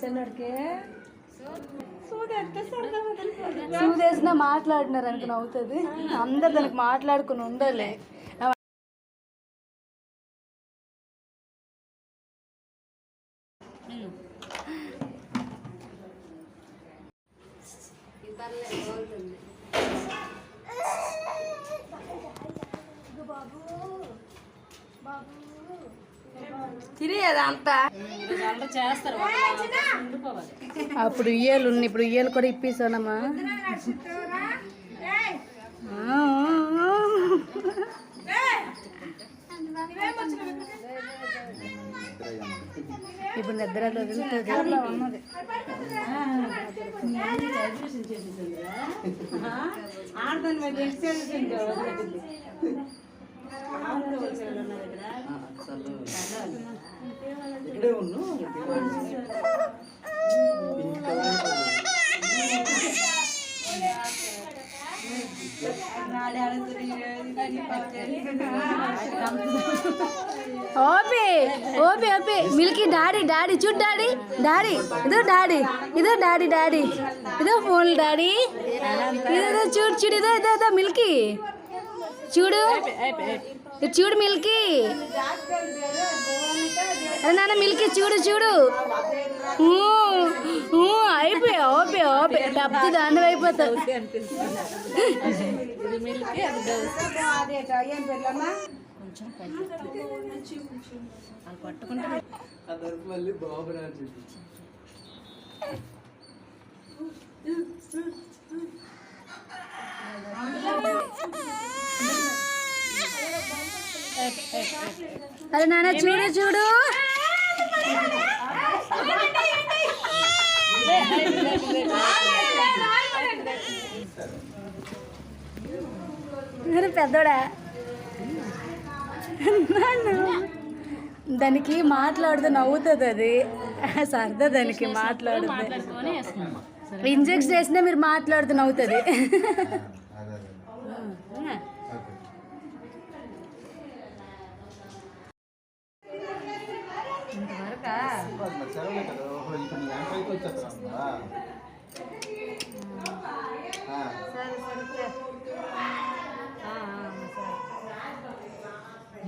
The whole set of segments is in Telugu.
చిన్నడికి సూదేసిన మాట్లాడినారు అనుకుని అవుతుంది అందరు దానికి మాట్లాడుకుని ఉండాలి. తినేది అంతా అప్పుడు ఉయ్యాలు ఉన్నాయి ఇప్పుడు ఉయ్యాలు కూడా ఇప్పిస్తానమ్మా. ఇప్పుడు నిద్రలో వదులుతుంది ఆడదాని మీద ఎక్స్చేంజ్ ఇక్కడే ఉన్ను ఓపి ఓపి ఓపి. మిల్కీ డాడీ డాడీ చూడు డాడీ డాడీ. ఇదో డాడీ ఇదో డాడీ డాడీ. ఇదో ఫోన్ డాడీ. ఇదో చూడు చూడు ఇదో ఇదో ఇదో మిల్కీ. చూడు. చూడు మిల్కీ. అరే నాన్న మిల్కీ చూడు చూడు. అయిపోయా ఓపే ఓపే డబ్బు అయిపోతావు పెళ్ళమ్మా అది పట్టుకుంటే అరే నాన్న చూడు చూడు. పెద్దోడా? నాన్న. దానికి మాట్లాడుతూ నవ్వుతుంది అది. సరదా దానికి మాట్లాడుతుంది ఇంజెక్షన్ చేసినా మీరు మాట్లాడుతూ నవ్వుతుంది. ఇంతవరకా మరి సెలవులే కదా ఓహో ఇప్పుడు నీ వెంటైతే వచ్చేస్తానమ్మా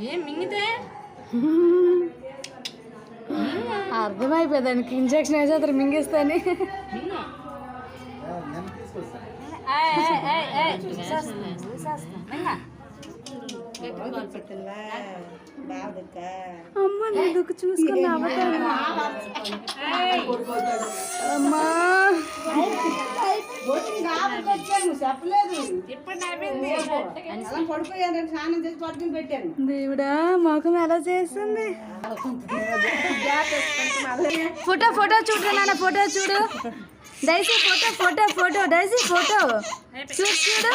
ఏం మింగితే అర్థమైపోయింది దానికి ఇంజెక్షన్ వేసి అతను మింగిస్తాని మింగు నేను తీసుకొస్తాను అమ్మ నేను చూసుకున్నా అమ్మా. దేవుడా మొఖం ఎలా చేస్తుంది? ఫోటో ఫోటో చూడు నాన్న ఫోటో చూడు. Daisy photo photo photo Daisy photo. చూడు చూడు.